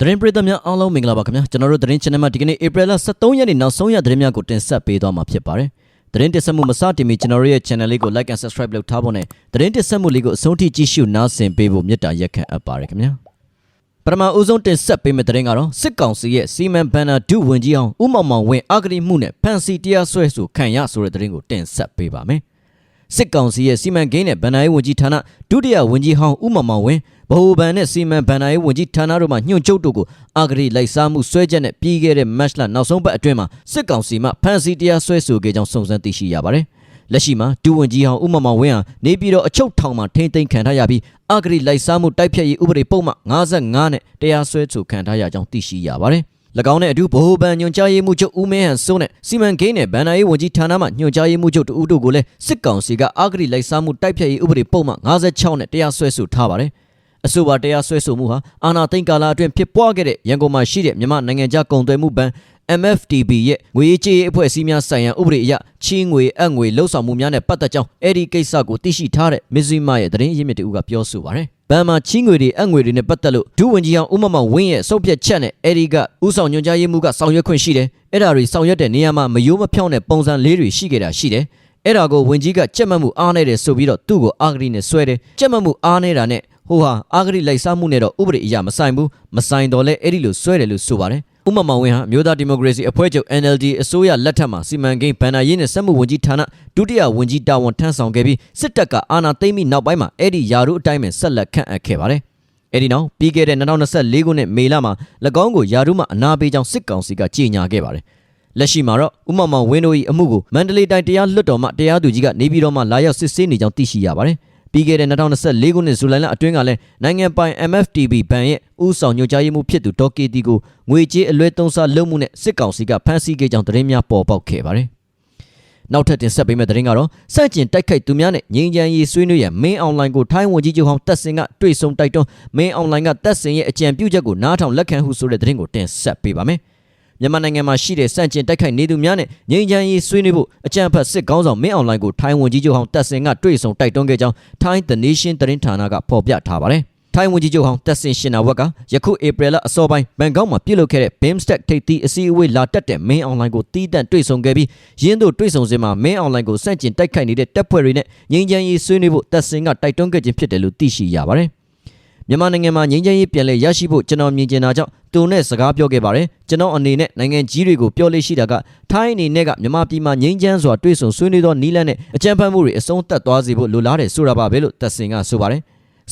သတင်းပရိသတ်များအားလုံးမင်္ဂလာပါခင်ဗျာကျွန်တော်တို့သတင်း channel မှာဒီကနေ့ April 23ရက်နေ့နောက်ဆုံးရသတင်းများကိုတင်ဆက်ပေးသွားမှာဖြစ်ပါတယ်သတင်းတင်ဆက်မှုမစတင်မီကျွန်တော်တို့ရဲ့ channel လေးကို like and subscribe လုပ်ထားဖို့နဲ့သတင်းတင်ဆက်မှုလေးကိုအဆုံးထိကြည့်ရှုနားဆင်ပေးဖို့မေတ္တာရက်ခံအပ်ပါတယ်ခင်ဗျာပထမဦးဆုံးတင်ဆက်ပေးမယ့်သတင်းကတော့စစ်ကောင်စီရဲ့စီမံဘန်နာဒုဝန်ကြီးအောင်ဦးမောင်မောင်ဝင်းအဂတိမှုနဲ့ဖန်စီတရားစွဲဆိုခံရဆိုတဲ့သတင်းကိုတင်ဆက်ပေးပါမယ်စစ်ကောင်စီရဲ့စီမံကိန်းနဲ့ဗန်နာရေးဝန်ကြီးဌာနဒုတိယဝန်ကြီးဟောင်းဦးမောင်မောင်ဝင်း ဗဟိုဘဏ်နဲ့စီမံဘဏ္ဍာရေးဝန်ကြီးဌာနတို့မှညွှန်ချုပ်တို့ကိုအာဂရိလိုက်စားမှုဆွဲချက်နဲ့ပြီးခဲ့တဲ့မတ်လနောက်ဆုံးပတ်အတွင်းမှာစစ်ကောင်စီမှဖမ်းဆီးတရားစွဲဆိုခဲ့ကြောင်းစုံစမ်းသိရှိရပါတယ်။လက်ရှိမှာဒူဝန်ကြီးဟောင်းဦးမမောင်ဝင်းဟာနေပြည်တော်အချုပ်ထောင်မှာထိန်းသိမ်းခံထားရပြီးအာဂရိလိုက်စားမှုတိုက်ဖျက်ရေးဥပဒေပုံမှန်55နဲ့တရားစွဲဆိုခံထားရကြောင်းသိရှိရပါတယ်။၎င်းနဲ့အတူဗဟိုဘဏ်ညွှန်ကြားရေးမှူးချုပ်ဦးမင်းဟန်စိုးနဲ့စီမံကိန်းနဲ့ဗန်နာရေးဝန်ကြီးဌာနမှညွှန်ကြားရေးမှူးချုပ်တူဦးတို့ကိုလည်းစစ်ကောင်စီကအာဂရိလိုက်စားမှုတိုက်ဖျက်ရေးဥပဒေပုံမှန်56နဲ့တရားစွဲဆိုထားပါတယ်။ အဆိုပါတရားစွဲဆိုမှုဟာအာဏာသိမ်းကာလအတွင်းဖြစ်ပွားခဲ့တဲ့ရန်ကုန်မှာရှိတဲ့မြန်မာနိုင်ငံခြားကုန်သွယ်မှုဘဏ် MFTB ရဲ့ငွေကြေးအဖွဲ့အစည်းများဆိုင်ရာဥပဒေအရချီးငွေအငွေလှုပ်ဆောင်မှုများနဲ့ပတ်သက်ကြောင်းအဲ့ဒီကိစ္စကိုသိရှိထားတဲ့မစ္စည်းမရဲ့သတင်းရင်းမြစ်တူကပြောဆိုပါရယ်။ဘဏ်မှာချီးငွေတွေအငွေတွေနဲ့ပတ်သက်လို့ဒုဝန်ကြီးအောင်ဦးမမောင်ဝင်းရဲ့စုပ်ပြတ်ချက်နဲ့အဲ့ဒီကဥဆောင်ညွှန်ကြားရေးမှူးကဆောင်ရွက်ခွင့်ရှိတယ်။အဲ့ဒါတွေဆောင်ရွက်တဲ့နေရာမှာမယိုးမဖြောင်းတဲ့ပုံစံလေးတွေရှိခဲ့တာရှိတယ်။အဲ့ဒါကိုဝင်ကြီးကကြက်မှတ်မှုအားနေတယ်ဆိုပြီးတော့သူ့ကိုအာဂရီနဲ့ဆွဲတယ်ကြက်မှတ်မှုအားနေတာနဲ့ ဟိုဟာအာဂရိလိုက်စားမှုနဲ့တော့ဥပဒေအရမဆိုင်ဘူးမဆိုင်တော့လဲအဲ့ဒီလိုဆွဲတယ်လို့ဆိုပါတယ်ဥမမောင်ဝင်းဟာမြို့သားဒီမိုကရေစီအဖွဲ့ချုပ် NLD အစိုးရလက်ထက်မှာစီမံကိန်းဗန်နာရေးနဲ့စက်မှုဝန်ကြီးဌာနဒုတိယဝန်ကြီးတာဝန်ထမ်းဆောင်ခဲ့ပြီးစစ်တပ်ကအာဏာသိမ်းပြီးနောက်ပိုင်းမှာအဲ့ဒီယာရုအတိုင်းပဲဆက်လက်ခန့်အပ်ခဲ့ပါတယ်အဲ့ဒီနောက်ပြီးခဲ့တဲ့2024ခုနှစ်မေလမှာ၎င်းကိုယာရုမှအနာပေးကြောင်းစစ်ကောင်စီကကြေညာခဲ့ပါတယ်လက်ရှိမှာတော့ဥမမောင်ဝင်းတို့၏အမှုကိုမန္တလေးတိုင်းတရားလွှတ်တော်မှတရားသူကြီးကနေပြည်တော်မှလာရောက်စစ်ဆေးနေကြောင်းသိရှိရပါတယ် ပြီးခဲ့တဲ့2024ခုနှစ်ဇူလိုင်လအတွင်းကလည်းနိုင်ငံပိုင် MFTB ဘဏ်ရဲ့ဥဆောင်ညွှန်ကြားရေးမှူးဖြစ်သူဒေါ်ကေတီကိုငွေကြေးအလွဲသုံးစားလုပ်မှုနဲ့စစ်ကောင်စီကဖမ်းဆီးခဲ့ကြောင်းသတင်းများပေါ်ပေါက်ခဲ့ပါတယ်။နောက်ထပ်တင်ဆက်ပေးမယ့်သတင်းကတော့စန့်ကျင်တိုက်ခိုက်သူများနဲ့ငြိမ်းချမ်းရေးဆွေးနွေးရန်မင်းအွန်လိုင်းကိုထိုင်းဝန်ကြီးချုပ်ဟောင်းတက်စင်ကတွေ့ဆုံတိုက်တွန်းမင်းအွန်လိုင်းကတက်စင်ရဲ့အကြံပြုချက်ကိုနားထောင်လက်ခံဟုဆိုတဲ့သတင်းကိုတင်ဆက်ပေးပါမယ်။ မြန်မာနိုင်ငံမှာရှိတဲ့စန့်ကျင်တိုက်ခိုက်နေသူများနဲ့ငြိမ်းချမ်းရေးဆွေးနွေးဖို့အကြံဖတ်စစ်ကောင်းဆောင်မင်းအွန်လိုင်းကိုထိုင်းဝန်ကြီးချုပ်ဟောင်းတက်စင်ကတွေ့ဆုံတိုက်တွန်းခဲ့ကြောင်း Thai The Nation သတင်းဌာနကဖော်ပြထားပါတယ်။ထိုင်းဝန်ကြီးချုပ်ဟောင်းတက်စင်ရှင်နာဝက်ကယခုဧပြီလအစောပိုင်းဘန်ကောက်မှာပြုလုပ်ခဲ့တဲ့ BIMSTEC ထိပ်သီးအစည်းအဝေးလာတက်တဲ့မင်းအွန်လိုင်းကိုတီးတန့်တွေ့ဆုံခဲ့ပြီးရင်းတို့တွေ့ဆုံစဉ်မှာမင်းအွန်လိုင်းကိုစန့်ကျင်တိုက်ခိုက်နေတဲ့တပ်ဖွဲ့တွေနဲ့ငြိမ်းချမ်းရေးဆွေးနွေးဖို့တက်စင်ကတိုက်တွန်းခဲ့ခြင်းဖြစ်တယ်လို့သိရှိရပါတယ်။ မြန်မာနိုင်ငံမှာငြိမ်းချမ်းရေးပြန်လည်ရရှိဖို့ကျွန်တော်မြင်ကျင်တာကြောင့်သူနဲ့စကားပြောခဲ့ပါတယ်ကျွန်တော်အနေနဲ့နိုင်ငံကြီးတွေကိုပြောလို့ရှိတာကထိုင်းအနေနဲ့ကမြန်မာပြည်မှာငြိမ်းချမ်းစွာတွေ့ဆုံဆွေးနွေးသောနီးလန်းနဲ့အကြံဖတ်မှုတွေအဆုံးသတ်သွားစေဖို့လိုလားတယ်ဆိုတာပါပဲလို့သက်စင်ကဆိုပါတယ်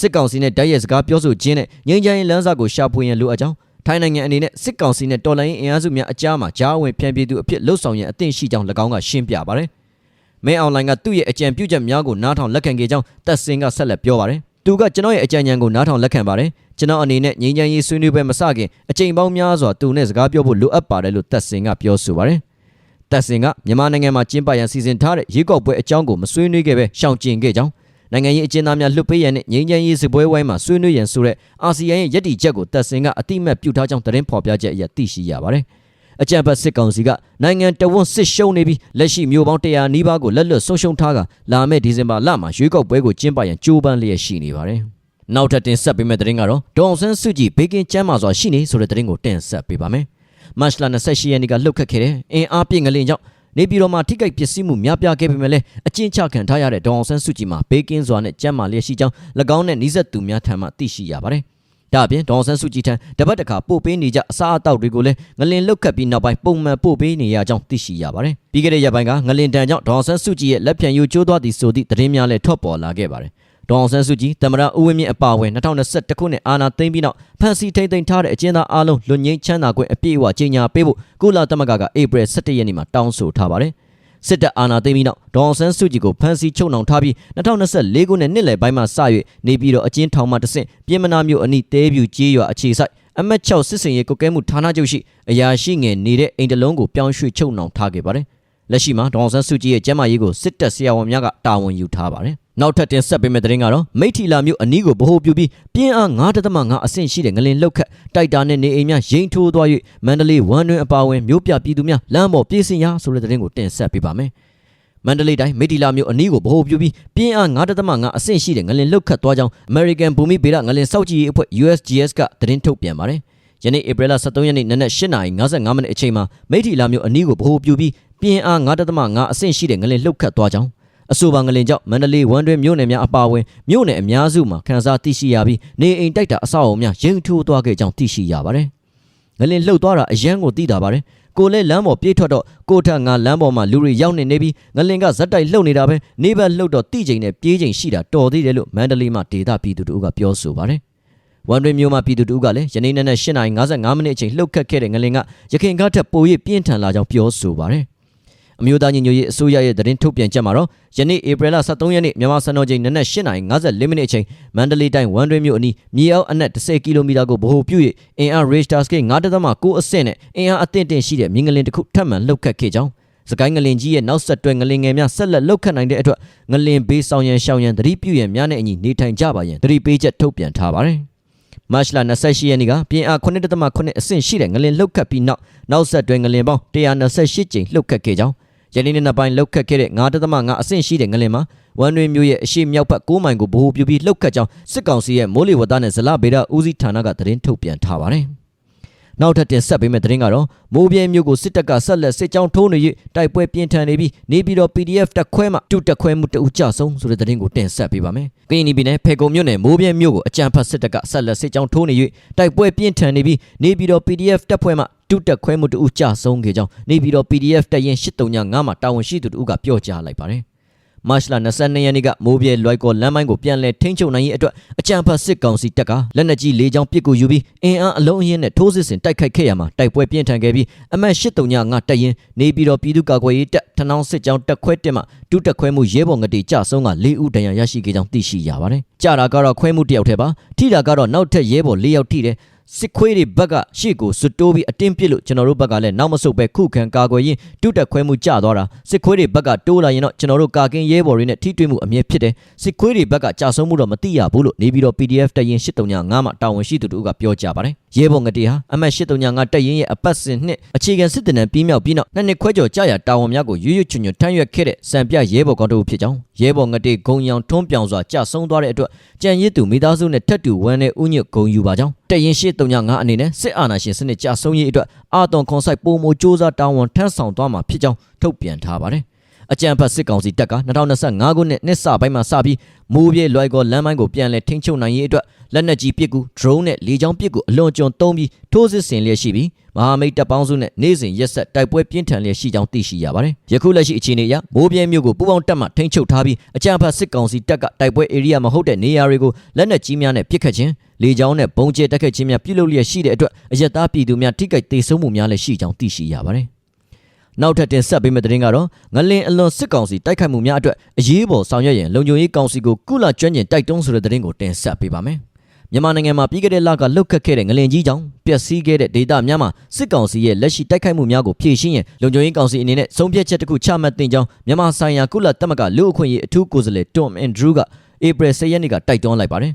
စစ်ကောင်စီနဲ့တိုက်ရိုက်စကားပြောဆိုခြင်းနဲ့ငြိမ်းချမ်းရေးလမ်းစာကိုရှာဖွေရန်လိုအပ်ကြောင်းထိုင်းနိုင်ငံအနေနဲ့စစ်ကောင်စီနဲ့တော်လှန်ရေးအင်အားစုများအကြားမှာကြားဝင်ဖြန့်ပြေးသူအဖြစ်လှုပ်ဆောင်ရန်အသင့်ရှိကြောင်း၎င်းကရှင်းပြပါတယ်။မဲအွန်လိုင်းကသူ့ရဲ့အကြံပြုချက်များကိုနားထောင်လက်ခံခဲ့ကြောင်းသက်စင်ကဆက်လက်ပြောပါတယ်။ သူကကျွန်တော်ရဲ့အကြံဉာဏ်ကိုနားထောင်လက်ခံပါတယ်ကျွန်တော်အနေနဲ့ငြိမ်းချမ်းရေးဆွေးနွေးပွဲမစခင်အချိန်ပေါင်းများစွာသူနဲ့စကားပြောဖို့လိုအပ်ပါတယ်လို့သက်စင်ကပြောဆိုပါတယ်သက်စင်ကမြန်မာနိုင်ငံမှာကျင်းပရန်စီစဉ်ထားတဲ့ရေကောက်ပွဲအကြောင်းကိုမဆွေးနွေးခဲ့ပဲရှောင်ကျဉ်ခဲ့ကြောင်းနိုင်ငံရေးအကျဉ်းသားများလွတ်ပေးရန်နဲ့ငြိမ်းချမ်းရေးစပွဲဝိုင်းမှာဆွေးနွေးရန်ဆိုတဲ့အာဆီယံရဲ့ယက်တီချက်ကိုသက်စင်ကအတိမတ်ပြုထားကြောင်းသတင်းဖော်ပြချက်အရသိရှိရပါတယ်။ အကြံဖတ်စစ်ကောင်စီကနိုင်ငံတဝန်းစစ်ရှုံးနေပြီးလက်ရှိမျိုးပေါင်း100နီးပါးကိုလက်လွတ်ဆုံးရှုံးထားကလာမယ့်ဒီဇင်ဘာလမှာရွေးကောက်ပွဲကိုကျင်းပရန်ကြိုးပမ်းလျက်ရှိနေပါတယ်။နောက်ထပ်တင်ဆက်ပေးမယ့်သတင်းကတော့ဒေါအောင်ဆန်းစုကြည်ဘေကင်းကျမ်းမာစွာရှိနေဆိုတဲ့သတင်းကိုတင်ဆက်ပေးပါမယ်။မတ်လ28ရက်နေ့ကလှုပ်ခတ်ခဲ့တဲ့အင်အားပြည့်ငလင်ကြောင့်နေပြည်တော်မှာထိခိုက်ပစ္စည်းမှုများပြားခဲ့ပေမဲ့လည်းအကျဉ်းချခံထားရတဲ့ဒေါအောင်ဆန်းစုကြည်မှာဘေကင်းစွာနဲ့ကျမ်းမာလျက်ရှိကြောင်း၎င်းနဲ့နှိစက်သူများထံမှသိရှိရပါတယ်။ ဒါအပြင်ဒေါ်ဆန်းစုကြည်ထံတပတ်တခါပို့ပေးနေကြအစားအသောက်တွေကိုလည်းငလင်လုတ်ခတ်ပြီးနောက်ပိုင်းပုံမှန်ပို့ပေးနေရကြောင်းသိရှိရပါတယ်။ပြီးခဲ့တဲ့ရက်ပိုင်းကငလင်တန်ကြောင့်ဒေါ်ဆန်းစုကြည်ရဲ့လက်ဖြံယူကျိုးသွားသည်ဆိုသည့်သတင်းများလည်းထွက်ပေါ်လာခဲ့ပါတယ်။ဒေါ်ဆန်းစုကြည်တမရဦးဝင်းမြင့်အပါအဝင်2021ခုနှစ်အာဏာသိမ်းပြီးနောက်ဖန်စီထိန်သိမ်းထားတဲ့အကျဉ်းသားအလုံးလွတ်ငင်းချမ်းသာခွင့်အပြည့်အဝကြေညာပေးဖို့ကုလသမဂ္ဂကဧပြီ17ရက်နေ့မှာတောင်းဆိုထားပါတယ်။ စစ်တပ်အာဏာသိမ်းပြီးနောက်ဒေါအောင်ဆန်းစုကြည်ကိုဖမ်းဆီးချုပ်နှောင်ထားပြီး2024ခုနှစ်နှစ်လယ်ပိုင်းမှာစ၍နေပြည်တော်အကျဉ်းထောင်မှတဆင့်ပြည်မနာမျိုးအနီးတဲပြူကြေးရွာအခြေစိုက်အမတ်6စစ်စင်ရေးကုတ်ကဲမှုဌာနချုပ်ရှိအရာရှိငယ်နေတဲ့အိမ်တလုံးကိုပြောင်းရွှေ့ချုပ်နှောင်ထားခဲ့ပါတယ်။လက်ရှိမှာဒေါအောင်ဆန်းစုကြည်ရဲ့ကျမ်းမာရေးကိုစစ်တပ်ဆရာဝန်များကတာဝန်ယူထားပါတယ်။ နောက်ထပ်တင်ဆက်ပေးမယ့်သတင်းကတော့မိထီလာမျိုးအနီးကိုဗဟိုပြုပြီးပြင်းအား9.5အဆင့်ရှိတဲ့ငလင်လှုပ်ခတ်တိုက်တာနဲ့နေအိမ်များရိမ့်ထိုးသွား၍မန္တလေးဝမ်းတွင်အပါဝင်မြို့ပြပြည်သူများလမ်းပေါ်ပြေးစင်ရဆိုတဲ့သတင်းကိုတင်ဆက်ပေးပါမယ်။မန္တလေးတိုင်းမိတီလာမြို့အနီးကိုဗဟိုပြုပြီးပြင်းအား9.5အဆင့်ရှိတဲ့ငလင်လှုပ်ခတ်သွားကြောင်း American ဘူမိဗေဒငလင်စောက်ကြည့်ရေးအဖွဲ့ USGS ကသတင်းထုတ်ပြန်ပါတယ်။ယနေ့ဧပြီလ23ရက်နေ့နနက်8:55မိနစ်အချိန်မှာမိထီလာမျိုးအနီးကိုဗဟိုပြုပြီးပြင်းအား9.5အဆင့်ရှိတဲ့ငလင်လှုပ်ခတ်သွားကြောင်း အဆိုပါငလင်ကြောင့်မန္တလေးဝမ်တွင်မြို့နယ်များအပါအဝင်မြို့နယ်အများစုမှာခန်းစားသိရှိရပြီးနေအိမ်တိုက်တာအဆောက်အအုံများရင်ထိုးသွားခဲ့ကြောင်းသိရှိရပါတယ်။ငလင်လှုပ်သွားတာအရန်ကိုသိတာပါတယ်။ကိုလည်းလမ်းပေါ်ပြေးထွက်တော့ကိုထက်ငါလမ်းပေါ်မှာလူတွေရောက်နေနေပြီးငလင်ကဇက်တိုက်လှုပ်နေတာပဲနေဘက်လှုပ်တော့တိချိန်နဲ့ပြေးချိန်ရှိတာတော်သေးတယ်လို့မန္တလေးမှာဒေတာပြည်သူတို့ကပြောဆိုပါတယ်။ဝန်တွင်မျိုးမှာပြည်သူတို့ကလည်းယနေ့နေ့နဲ့8:55မိနစ်အချိန်လှုပ်ခတ်ခဲ့တဲ့ငလင်ကရခိုင်ကားထက်ပို၍ပြင်းထန်လာကြောင်းပြောဆိုပါတယ်။ အမျိုးသားညီညွတ်ရေးအစိုးရရဲ့သတင်းထုတ်ပြန်ချက်မှာတော့ယနေ့ဧပြီလ23ရက်နေ့မြန်မာစံတော်ချိန်နနက်8:54မိနစ်အချိန်မန္တလေးတိုင်းဝမ်တွင်းမြို့အနီးမြေအောက်အနက်10ကီလိုမီတာကိုဗဟိုပြု၍အင်အား Richter scale 9.9အဆင့်နဲ့အင်အားအသင့်တင်ရှိတဲ့မြင်းငလင်တစ်ခုထပ်မံလှုပ်ခတ်ခဲ့ကြောင်းစကိုင်းငလင်ကြီးရဲ့နောက်ဆက်တွဲငလင်ငယ်များဆက်လက်လှုပ်ခတ်နိုင်တဲ့အတွက်ငလင်ဘေးဆောင်ရန်ရှောင်ရန်သတိပြုရန်များနဲ့အညီနေထိုင်ကြပါရန်သတိပေးချက်ထုတ်ပြန်ထားပါတယ်မတ်လ28ရက်နေ့ကပြင်အား9.8အဆင့်ရှိတဲ့ငလင်လှုပ်ခတ်ပြီးနောက်နောက်ဆက်တွဲငလင်ပေါင်း128ကြိမ်လှုပ်ခတ်ခဲ့ကြောင်း ယနေ့နေ့နောက်ပိုင်းလှုပ်ခတ်ခဲ့တဲ့9.5အဆင့်ရှိတဲ့ငလင်မှာဝန်တွင်မျိုးရဲ့အရှိမြောက်ဘက်6မိုင်ကိုဗဟိုပြုပြီးလှုပ်ခတ်ကြောင်းစစ်ကောင်စီရဲ့မိုးလေဝသနဲ့ဇလဗေဒဦးစီးဌာနကသတင်းထုတ်ပြန်ထားပါတယ်။နောက်ထပ်တင်ဆက်ပေးမယ့်သတင်းကတော့မိုးပြဲမျိုးကိုစစ်တပ်ကဆက်လက်စစ်ကြောင်းထိုးနေ၍တိုက်ပွဲပြင်းထန်နေပြီးနေပြည်တော် PDF တက်ခွဲမှတူတက်ခွဲမှုတအူကြဆုံးဆိုတဲ့သတင်းကိုတင်ဆက်ပေးပါမယ်။ကရင်ပြည်နယ်ဖေကုံမြို့နယ်မိုးပြဲမျိုးကိုအကြံဖတ်စစ်တပ်ကဆက်လက်စစ်ကြောင်းထိုးနေ၍တိုက်ပွဲပြင်းထန်နေပြီးနေပြည်တော် PDF တက်ဖွဲ့မှ တူတက်ခွဲမှုတအူကြဆုံးခဲ့ကြောင်းနေပြည်တော် PDF တက်ရင်839မှာတာဝန်ရှိသူတို့ကပြောကြားလိုက်ပါတယ်။မတ်လ22ရက်နေ့ကမိုးပြဲလွိုက်ကော်လမ်းမိုင်းကိုပြန်လည်ထိန်းချုပ်နိုင်ရေးအတွက်အကြံဖတ်စစ်ကောင်စီတပ်ကလက်နက်ကြီးလေးချောင်းပစ်ကူယူပြီးအင်အားအလုံးအင်းနဲ့ထိုးစစ်ဆင်တိုက်ခိုက်ခဲ့ရမှာတိုက်ပွဲပြင်းထန်ခဲ့ပြီးအမတ်839တပ်ရင်နေပြည်တော်ပြည်သူ့ကာကွယ်ရေးတပ်ထနောင်းစစ်ကြောင်းတပ်ခွဲတက်မှတူးတက်ခွဲမှုရဲဘော်ငတိကြဆုံးက၄ဦးဒဏ်ရာရရှိခဲ့ကြောင်းသိရှိရပါတယ်။ကြတာကတော့ခွဲမှုတစ်ယောက်တည်းပါထိတာကတော့နောက်ထပ်ရဲဘော်၄ယောက်ထိတယ် စစ်ခွေးတွေဘက်ကရှေ့ကိုစွတ်တိုးပြီးအတင်းပစ်လို့ကျွန်တော်တို့ဘက်ကလည်းနောက်မဆုတ်ပဲခုခံကာကွယ်ရင်းတုတက်ခွဲမှုကြသွားတာစစ်ခွေးတွေဘက်ကတိုးလာရင်တော့ကျွန်တော်တို့ကာကင်းရဲဘော်တွေနဲ့ထိတွေ့မှုအမြဲဖြစ်တယ်စစ်ခွေးတွေဘက်ကကြာဆုံးမှုတော့မသိရဘူးလို့နေပြီးတော့ PDF တရင်835မှာတာဝန်ရှိသူတို့ကပြောကြပါတယ်ရဲဘော်ငတေဟာအမတ်835တက်ရင်ရဲ့အပတ်စဉ်နှစ်အခြေခံစစ်တနံပြီးမြောက်ပြီးနောက်နှစ်နှစ်ခွဲကျော်ကြာရတာဝန်များကိုရွရွချွညွတ်ထမ်းရွက်ခဲ့တဲ့စံပြရဲဘော်ကောင်းတို့ဖြစ်ကြောင်းရဲဘော်ငတေဂုံရောင်ထွန်းပြောင်စွာကြာဆုံးသွားတဲ့အတွက်ကြံရစ်သူမိသားစုနဲ့ထက်တူဝမ်းနဲ့ဥညွတ်ဂုံယူပါကြောင်း တရင်835အနေနဲ့စစ်အာဏာရှင်စနစ်ကြာဆုံးရေးအတွက်အာသွန်ခွန်ဆိုင်ပုံမစ조사တာဝန်ထမ်းဆောင်သွားမှာဖြစ်ကြောင်းထုတ်ပြန်ထားပါတယ် အကြံဖတ်စစ်ကောင်စီတပ်က2025ခုနှစ်နှစ်စပိုင်းမှာစပြီးမိုးပြေလွိုက်ကောလမ်းမိုင်းကိုပြန်လည်ထိန်းချုပ်နိုင်ရေးအတွက်လက်နက်ကြီးပစ်ကူ drone နဲ့လေကြောင်းပစ်ကူအလွန်ကျွံသုံးပြီးထိုးစစ်ဆင်လျက်ရှိပြီးမဟာမိတ်တပ်ပေါင်းစုနဲ့နေ့စဉ်ရက်ဆက်တိုက်ပွဲပြင်းထန်လျက်ရှိကြောင်းသိရှိရပါတယ်။ယခုလက်ရှိအခြေအနေအရမိုးပြဲမြို့ကိုပူးပေါင်းတပ်မှထိန်းချုပ်ထားပြီးအကြံဖတ်စစ်ကောင်စီတပ်ကတိုက်ပွဲ area မဟုတ်တဲ့နေရာတွေကိုလက်နက်ကြီးများနဲ့ပစ်ခတ်ခြင်းလေကြောင်းနဲ့ပုံကျဲတက်ခတ်ခြင်းများပြုလုပ်လျက်ရှိတဲ့အတွက်အရက်သားပြည်သူများထိခိုက်ဒေဆုံးမှုများလည်းရှိကြောင်းသိရှိရပါတယ်။ နောက်ထပ်တင်ဆက်ပေးမယ့်သတင်းကတော့ငလင်အလွန်စစ်ကောင်စီတိုက်ခိုက်မှုများအတွက်အရေးပေါ်ဆောင်ရွက်ရန်လုံခြုံရေးကောင်စီကိုကုလကျွမ်းကျင်တိုက်တွန်းဆိုတဲ့သတင်းကိုတင်ဆက်ပေးပါမယ်။မြန်မာနိုင်ငံမှာပြီးခဲ့တဲ့လကလှုပ်ခတ်ခဲ့တဲ့ငလင်ကြီးကြောင့်ပျက်စီးခဲ့တဲ့ဒေသများမှာစစ်ကောင်စီရဲ့လက်ရှိတိုက်ခိုက်မှုများကိုဖြေရှင်းရန်လုံခြုံရေးကောင်စီအနေနဲ့ဆုံးဖြတ်ချက်တစ်ခုချမှတ်တင်ကြောင်းမြန်မာဆိုင်ရာကုလသမဂ္ဂလူ့အခွင့်အရေးအထူးကိုယ်စားလှယ် Tom Andrew ကဧပြီ10ရက်နေ့ကတိုက်တွန်းလိုက်ပါတယ်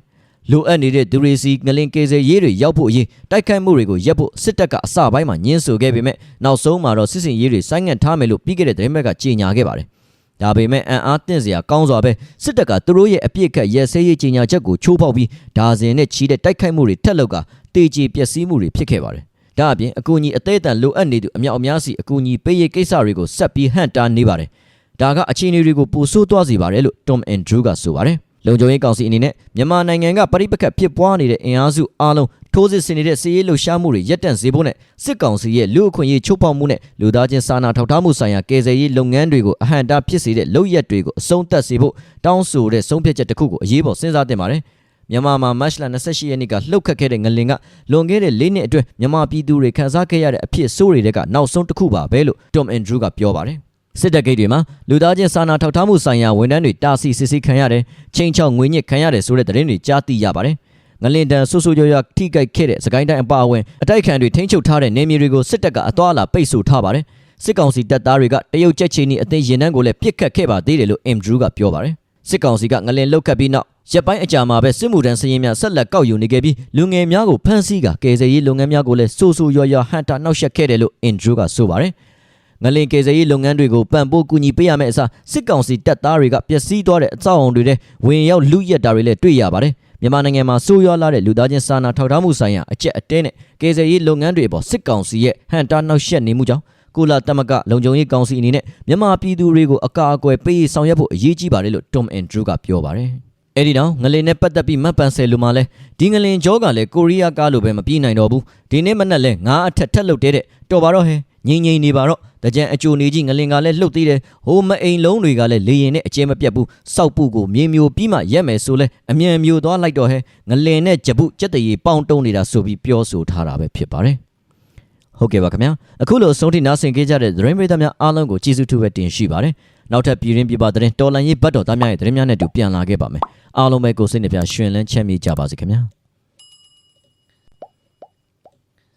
လိုအပ်နေတဲ့သူတွေစီငလင်ကေစရေးတွေရောက်ဖို့အရေးတိုက်ခိုက်မှုတွေကိုရပ်ဖို့စစ်တပ်ကအစပိုင်းမှာညှင်းဆိုခဲ့ပေမဲ့နောက်ဆုံးမှာတော့စစ်စင်ရေးတွေဆိုင်းငံ့ထားမယ်လို့ပြီးခဲ့တဲ့သတင်းဘက်ကကြေညာခဲ့ပါတယ်။ဒါပေမဲ့အန်အားတင့်စရာကောင်းစွာပဲစစ်တပ်ကသူတို့ရဲ့အပြစ်ခတ်ရဲစဲရေးကြေညာချက်ကိုချိုးဖောက်ပြီးဒါဇင်နဲ့ချီတဲ့တိုက်ခိုက်မှုတွေထက်လောက်ကတေချေပျက်စီးမှုတွေဖြစ်ခဲ့ပါတယ်။ဒါအပြင်အကူအညီအသေးအတန်လိုအပ်နေသူအမြောက်အများစီအကူအညီပေးရေးကိစ္စတွေကိုဆက်ပြီးဟန့်တားနေပါတယ်။ဒါကအခြေအနေတွေကိုပိုဆိုးသွားစေပါတယ်လို့ Tom Andrew ကဆိုပါတယ်။ လုံခြုံရေးကောင်စီအနေနဲ့မြန်မာနိုင်ငံကပရိပခတ်ဖြစ်ပွားနေတဲ့အင်အားစုအားလုံးထိုးစစ်ဆင်နေတဲ့စီးရေးလှုပ်ရှားမှုတွေရပ်တန့်စေဖို့နဲ့စစ်ကောင်စီရဲ့လူအခွင့်အရေးချိုးဖောက်မှုနဲ့လူသားချင်းစာနာထောက်ထားမှုဆိုင်ရာကယ်ဆယ်ရေးလုပ်ငန်းတွေကိုအဟန့်တားဖြစ်စေတဲ့လုပ်ရက်တွေကိုအဆုံးသတ်စေဖို့တောင်းဆိုတဲ့ဆုံးဖြတ်ချက်တစ်ခုကိုအရေးပေါ်စဉ်းစားသင့်ပါတယ်မြန်မာမှာမတ်လ28ရက်နေ့ကလှုပ်ခတ်ခဲ့တဲ့ငလင်ကလွန်ခဲ့တဲ့၄နှစ်အတွင်းမြန်မာပြည်သူတွေခံစားခဲ့ရတဲ့အဖြစ်ဆိုးတွေကနောက်ဆုံးတစ်ခုပါပဲလို့ Tom Andrew ကပြောပါတယ် စစ်တပ်ဂိတ်တွေမှာလူသားချင်းစာနာထောက်ထားမှုဆိုင်ရာဝန်ထမ်းတွေတာစီစစ်စစ်ခံရတယ်ချိန်ချောက်ငွေညစ်ခံရတယ်ဆိုတဲ့သတင်းတွေကြားသိရပါတယ်ငလင်တန်ဆူဆူရွရွထိကြိုက်ခဲ့တဲ့စကိုင်းတိုင်းအပါအဝင်အတိုက်ခံတွေထိန်းချုပ်ထားတဲ့နေမြေတွေကိုစစ်တပ်ကအသွာအလာပိတ်ဆို့ထားပါတယ်စစ်ကောင်စီတပ်သားတွေကတရုတ်ကြက်ချီနီအသိရင်နှန်းကိုလည်းပြစ်ခတ်ခဲ့ပါသေးတယ်လို့အင်ဒရူးကပြောပါတယ်စစ်ကောင်စီကငလင်လုတ်ခတ်ပြီးနောက်ရက်ပိုင်းအကြာမှာပဲစစ်မှုထမ်းစရင်များဆက်လက်ကောက်ယူနေခဲ့ပြီးလူငယ်များကိုဖမ်းဆီးကကယ်ဆယ်ရေးလုပ်ငန်းများကိုလည်းစိုးစိုးရွရွဟန်တာနှောက်ယှက်ခဲ့တယ်လို့အင်ဒရူးကဆိုပါတယ် ငလင်ကေစရေးလုပ်ငန်းတွေကိုပံ့ပိုးကူညီပေးရမယ့်အစားစစ်ကောင်စီတပ်သားတွေကပျက်စီးသွားတဲ့အဆောက်အုံတွေထဲဝင်ရောက်လူရက်တာတွေလည်းတွေ့ရပါတယ်မြန်မာနိုင်ငံမှာဆိုးရွားလာတဲ့လူသားချင်းစာနာထောက်ထားမှုဆိုင်ရာအကျက်အတဲနဲ့ကယ်ဆယ်ရေးလုပ်ငန်းတွေအပေါ်စစ်ကောင်စီရဲ့ဟန်တာနှောက်ယှက်နေမှုကြောင့်ကုလသမဂ္ဂလုံခြုံရေးကောင်စီအနေနဲ့မြန်မာပြည်သူတွေကိုအကာအကွယ်ပေးဆောင်ရွက်ဖို့အရေးကြီးပါတယ်လို့ Tom Andrew ကပြောပါတယ်။အဲဒီတော့ငလင်နဲ့ပတ်သက်ပြီးမတ်ပန်ဆယ်လူမှလဲဒီငလင်ကြောကလည်းကိုရီးယားကားလိုပဲမပြေးနိုင်တော့ဘူးဒီနေ့မနက်လဲငါအထက်ထက်လုတ်တဲ့တဲ့တော်ပါတော့ဟဲငိမ့်ငိမ့်နေပါတော့တ ကြံအကျိုနေကြီးငလင်ကလည်းလှုပ်သေးတယ်ဟိုမအိမ်လုံးတွေကလည်းလေရင်နဲ့အကျဲမပြတ်ဘူးစောက်ပုကိုမြေမျိုးပြီးမှရက်မယ်ဆိုလဲအမြန်မျိုးသွားလိုက်တော့ဟဲငလင်နဲ့ဂျပုကြက်တရီပေါင်တုံးနေတာဆိုပြီးပြောဆိုထားတာပဲဖြစ်ပါတယ်ဟုတ်ကဲ့ပါခင်ဗျာအခုလိုအဆုံးထိနားဆင်ခဲ့ကြတဲ့သတင်းပရိသတ်များအားလုံးကိုကျေးဇူးထူးပဲတင်ရှိပါတယ်နောက်ထပ်ပြည်ရင်းပြပသတင်းတော်လန်ရေးဘတ်တော်သားများရဲ့သတင်းများနဲ့အတူပြန်လာခဲ့ပါမယ်အားလုံးပဲကိုယ်စိတ်နှပြရှင်လန်းချမ်းမြေ့ကြပါစေခင်ဗျာ